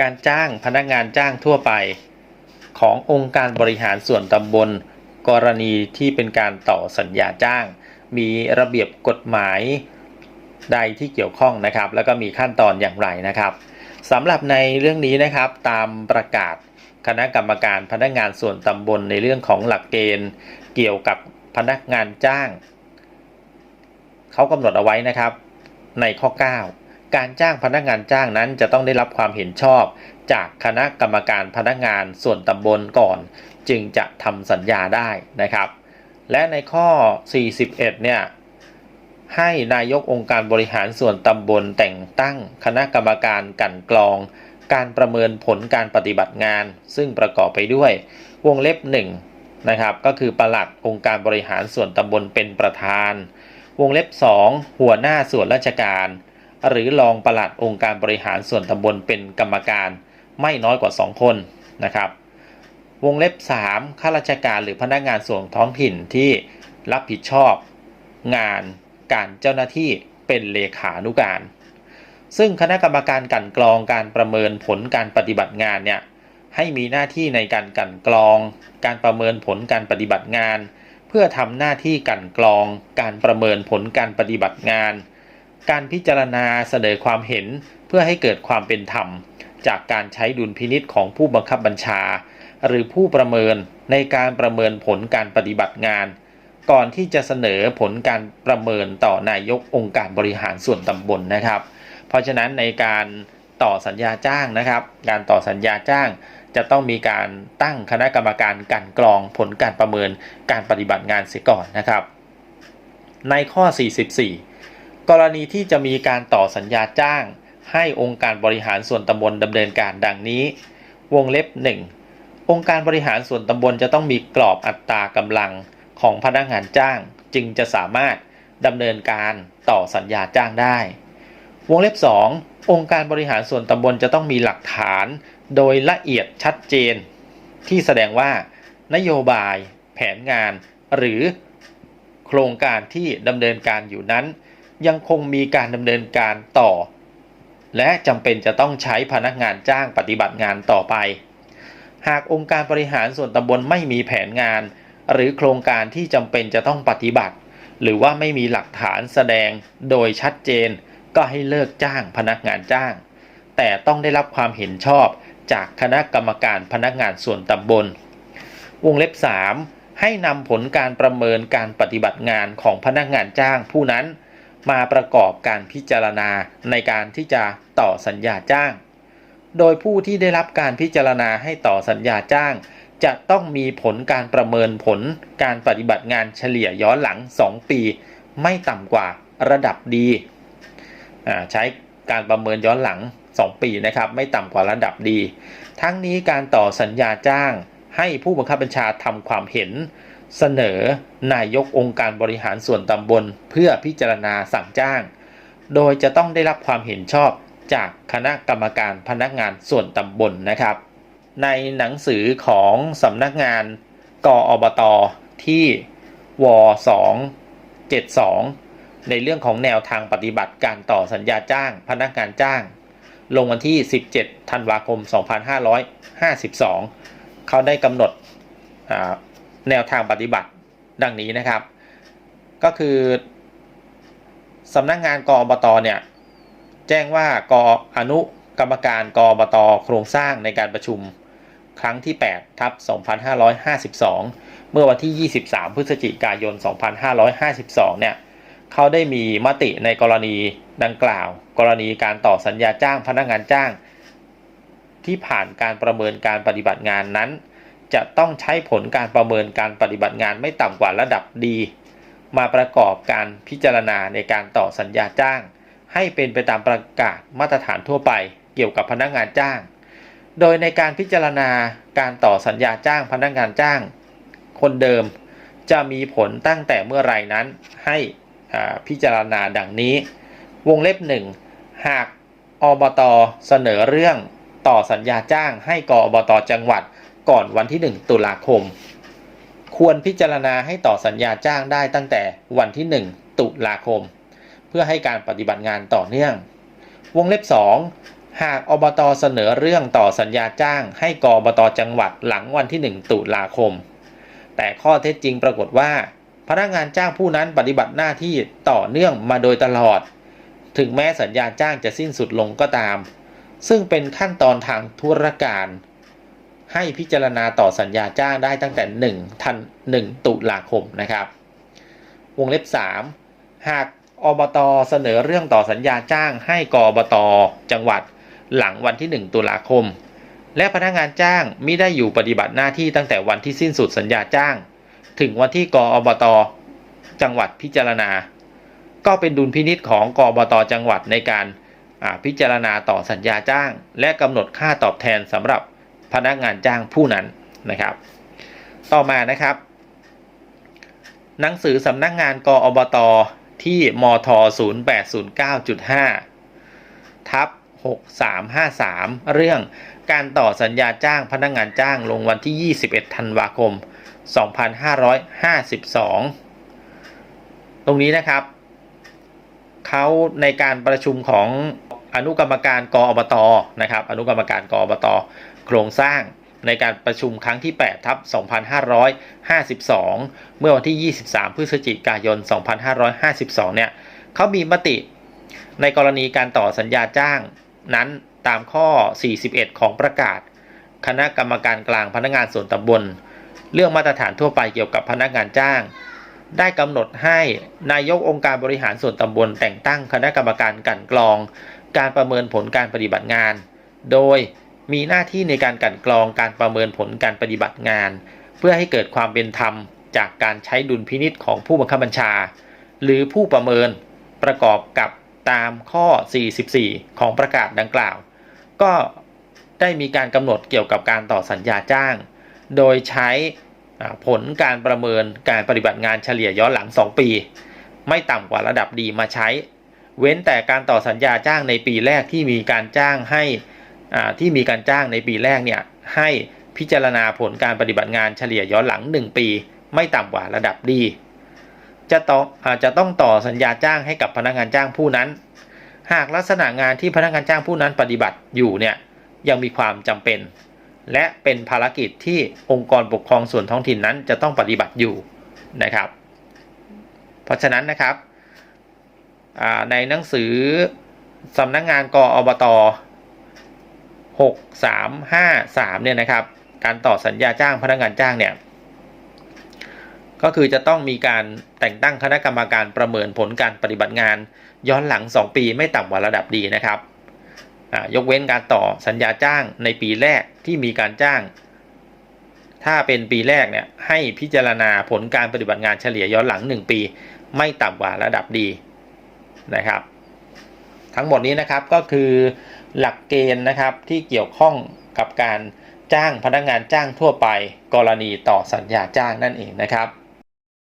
การจ้างพนักงานจ้างทั่วไป ขององค์การบริหารส่วนตำบล กรณีที่เป็นการต่อสัญญาจ้าง มีระเบียบกฎหมายใดที่เกี่ยวข้องนะครับ แล้วก็มีขั้นตอนอย่างไรนะครับสำหรับในเรื่องนี้นะครับตามประกาศคณะกรรมการพนักงานส่วนตำบลในเรื่องของหลักเกณฑ์ เกี่ยวกับพนักงานจ้างเขากำหนดเอาไว้นะครับในข้อ 9 การจ้างพนักงานจ้างนั้นจะต้องได้รับความเห็นชอบ จากคณะกรรมการพนักงานส่วนตำบลก่อน จึงจะทำสัญญาได้นะครับ และในข้อ 41 เนี่ยให้นายกองค์การบริหารส่วนตำบลแต่งตั้งคณะกรรมการกันกรอง การประเมินผลการปฏิบัติงาน ซึ่งประกอบไปด้วยวงเล็บ1นะครับก็คือประหลัดองค์การบริหารส่วนตำบลเป็นประธาน วงเล็บ 2 หัวหน้าส่วนราชการ หรือรองปลัดองค์การบริหารส่วนตำบลเป็นกรรมการไม่น้อยกว่า 2 คนนะครับ วงเล็บ 3 ข้าราชการหรือพนักงานส่วนท้องถิ่นที่รับผิดชอบงานการเจ้าหน้าที่เป็นเลขานุการ ซึ่งคณะกรรมการกันกรองการประเมินผลการปฏิบัติงานเนี่ยให้มีหน้าที่ในการกันกรอง การประเมินผลการปฏิบัติงาน เพื่อทำหน้าที่กันกรอง การประเมินผลการปฏิบัติงาน การพิจารณาเสนอความเห็นเพื่อให้เกิดความเป็นธรรม จากการใช้ดุลพินิษของผู้บังคับบัญชา หรือผู้ประเมินในการประเมินผลการปฏิบัติงาน ก่อนที่จะเสนอผลการประเมินต่อนายกองค์การบริหารส่วนตำบลนะครับ เพราะฉะนั้นในการต่อสัญญาจ้างนะครับ การต่อสัญญาจ้างจะต้องมีการตั้งคณะกรรมการกันกรองผลการประเมินการปฏิบัติงานเสียก่อนนะครับ ในข้อ 44 กรณีที่จะมีการต่อสัญญาจ้าง ให้องค์การบริหารส่วนตำบลดำเนินการดังนี้ วงเล็บ 1 องค์การบริหารส่วนตำบลจะต้องมีกรอบอัตรากำลังของพนักงานจ้าง จึงจะสามารถดำเนินการต่อสัญญาจ้างได้ วงเล็บ 2 องค์การบริหารส่วนตำบลจะต้องมีหลักฐาน โดยละเอียดชัดเจน ที่แสดงว่า นโยบาย แผนงาน หรือ โครงการที่ดำเนินการอยู่นั้น ยังคงมีการดำเนินการต่อ และจำเป็นจะต้องใช้พนักงานจ้างปฏิบัติงานต่อไป หากองค์การบริหารส่วนตำบลไม่มีแผนงาน หรือโครงการที่จำเป็นจะต้องปฏิบัติ หรือว่าไม่มีหลักฐานแสดงโดยชัดเจน ก็ให้เลิกจ้างพนักงานจ้าง แต่ต้องได้รับความเห็นชอบจากคณะกรรมการพนักงานส่วนตำบล วงเล็บ 3 ให้นำผลการประเมินการปฏิบัติงานของพนักงานจ้างผู้นั้น มาประกอบการพิจารณาในการที่จะต่อสัญญาจ้าง โดยผู้ที่ได้รับการพิจารณาให้ต่อสัญญาจ้าง จะต้องมีผลการประเมินผลการปฏิบัติงานเฉลี่ยย้อนหลัง 2 ปี ไม่ต่ำกว่าระดับดีใช้การประเมินย้อนหลัง 2 ปีนะครับ ไม่ต่ำกว่าระดับดี ทั้งนี้การต่อสัญญาจ้างให้ผู้บังคับบัญชาทำความเห็น เสนอนายกองค์การบริหารส่วนตำบลเพื่อพิจารณาสั่งจ้าง โดยจะต้องได้รับความเห็นชอบจากคณะกรรมการพนักงานส่วนตำบลนะครับ ในหนังสือของสำนักงานกอบตที่ว272 ในเรื่องของแนวทางปฏิบัติการต่อสัญญาจ้าง พนักงานจ้าง ลงวันที่ 17 ธันวาคม 2552 เขาได้กำหนดอ่า แนวทางปฏิบัติดังนี้นะครับ ก็คือสำนักงานกอบตเนี่ยแจ้งว่ากอนุกรรมการกอบตโครงสร้างในการประชุมครั้งที่ 8 ทับ 2552 เมื่อวันที่ 23 พฤศจิกายน 2552 เนี่ย เขาได้มีมติในกรณีดังกล่าว กรณีการต่อสัญญาจ้างพนักงานจ้าง ที่ผ่านการประเมินการปฏิบัติงานนั้น จะต้องใช้ผลการประเมินการปฏิบัติงานไม่ต่ำกว่าระดับดี มาประกอบการพิจารณาในการต่อสัญญาจ้าง ให้เป็นไปตามประกาศมาตรฐานทั่วไปเกี่ยวกับพนักงานจ้าง โดยในการพิจารณาการต่อสัญญาจ้างพนักงานจ้าง คนเดิมจะมีผลตั้งแต่เมื่อไรนั้นให้พิจารณาดังนี้ วงเล็บหนึ่งหากอบตเสนอเรื่องต่อสัญญาจ้างให้กอบตจังหวัด ก่อนวันที่ 1 ตุลาคม ควรพิจารณาให้ต่อสัญญาจ้างได้ตั้งแต่วันที่ 1 ตุลาคม เพื่อให้การปฏิบัติงานต่อเนื่อง วงเล็บ 2 หากอบตเสนอเรื่องต่อสัญญาจ้างให้กอบตจังหวัดหลังวันที่ 1 ตุลาคม แต่ข้อเท็จจริงปรากฏว่า พนักงานจ้างผู้นั้นปฏิบัติหน้าที่ต่อเนื่องมาโดยตลอด ถึงแม้สัญญาจ้างจะสิ้นสุดลงก็ตาม ซึ่งเป็นขั้นตอนทางธุรการ ให้พิจารณาต่อสัญญาจ้างได้ตั้งแต่1ทัน1ตุลาคมนะครับ วงเล็บ 3 หากอบตเสนอเรื่องต่อสัญญาจ้าง ให้กอบตจังหวัดหลังวันที่ 1 ตุลาคม และพนักงานจ้างมิได้อยู่ปฏิบัติหน้าที่ตั้งแต่วันที่สิ้นสุดสัญญาจ้าง ถึงวันที่กอบตจังหวัดพิจารณา ก็เป็นดุลพินิษของกอบตจังหวัดในการพิจารณาต่อสัญญาจ้าง และกำหนดค่าตอบแทนสำหรับ พนักงานจ้างผู้นั้นนะครับ ต่อมานะครับ หนังสือสำนักงานกออบตที่มท 0809.5 ทับ 6353 เรื่องการต่อสัญญาจ้างพนักงานจ้างลงวันที่ 21 ธันวาคม 2552 ตรงนี้นะครับเขาในการประชุมของอนุกรรมการกออบตนะครับ อนุกรรมการกอบต โครงสร้างในการประชุมครั้งที่ 8 ทับ 2552 เมื่อวันที่ 23 พฤศจิกายน 2552 เนี่ยเขามีมติในกรณีการต่อสัญญาจ้างนั้นตามข้อ 41 ของประกาศ คณะกรรมการกลางพนักงานส่วนตำบล เรื่องมาตรฐานทั่วไปเกี่ยวกับพนักงานจ้าง ได้กำหนดให้นายกองค์การบริหารส่วนตำบลแต่งตั้งคณะกรรมการกันกรอง การประเมินผลการปฏิบัติงาน โดย มีหน้าที่ในการกันกรองการประเมินผลการปฏิบัติงาน เพื่อให้เกิดความเป็นธรรมจากการใช้ดุลพินิษของผู้บังคับบัญชา หรือผู้ประเมินประกอบกับตามข้อ 44 ของประกาศดังกล่าว ก็ได้มีการกำหนดเกี่ยวกับการต่อสัญญาจ้าง โดยใช้ผลการประเมินการปฏิบัติงานเฉลี่ยย้อนหลัง 2 ปี ไม่ต่ำกว่าระดับดีมาใช้ เว้นแต่การต่อสัญญาจ้างในปีแรกที่มีการจ้างให้ ที่มีการจ้างในปีแรกเนี่ยให้พิจารณาผลการปฏิบัติงานเฉลี่ยย้อนหลัง 1 ปี ไม่ต่ำกว่าระดับดี จะต้องอาจจะต้องต่อสัญญาจ้างให้กับพนักงานจ้างผู้นั้น หากลักษณะงานที่พนักงานจ้างผู้นั้นปฏิบัติอยู่เนี่ยยังมีความจำเป็น และเป็นภารกิจที่องค์กรปกครองส่วนท้องถิ่นนั้นจะต้องปฏิบัติอยู่นะครับ เพราะฉะนั้นนะครับในหนังสือสำนักงานกอบต 6353เนี่ยนะครับ การต่อสัญญาจ้างพนักงานจ้างเนี่ยก็คือจะต้องมีการแต่งตั้งคณะกรรมการประเมินผลการปฏิบัติงาน ย้อนหลัง 2 ปีไม่ต่ำกว่าระดับดีนะครับยกเว้นการต่อสัญญาจ้างในปีแรกที่มีการจ้าง ถ้าเป็นปีแรกเนี่ยให้พิจารณาผลการปฏิบัติงานเฉลี่ยย้อนหลัง 1 ปี ไม่ต่ำกว่าระดับดีนะครับ ทั้งหมดนี้นะครับก็คือ หลักเกณฑ์นะครับที่เกี่ยวข้องกับการจ้างพนักงานจ้างทั่วไป กรณีต่อสัญญาจ้างนั่นเองนะครับ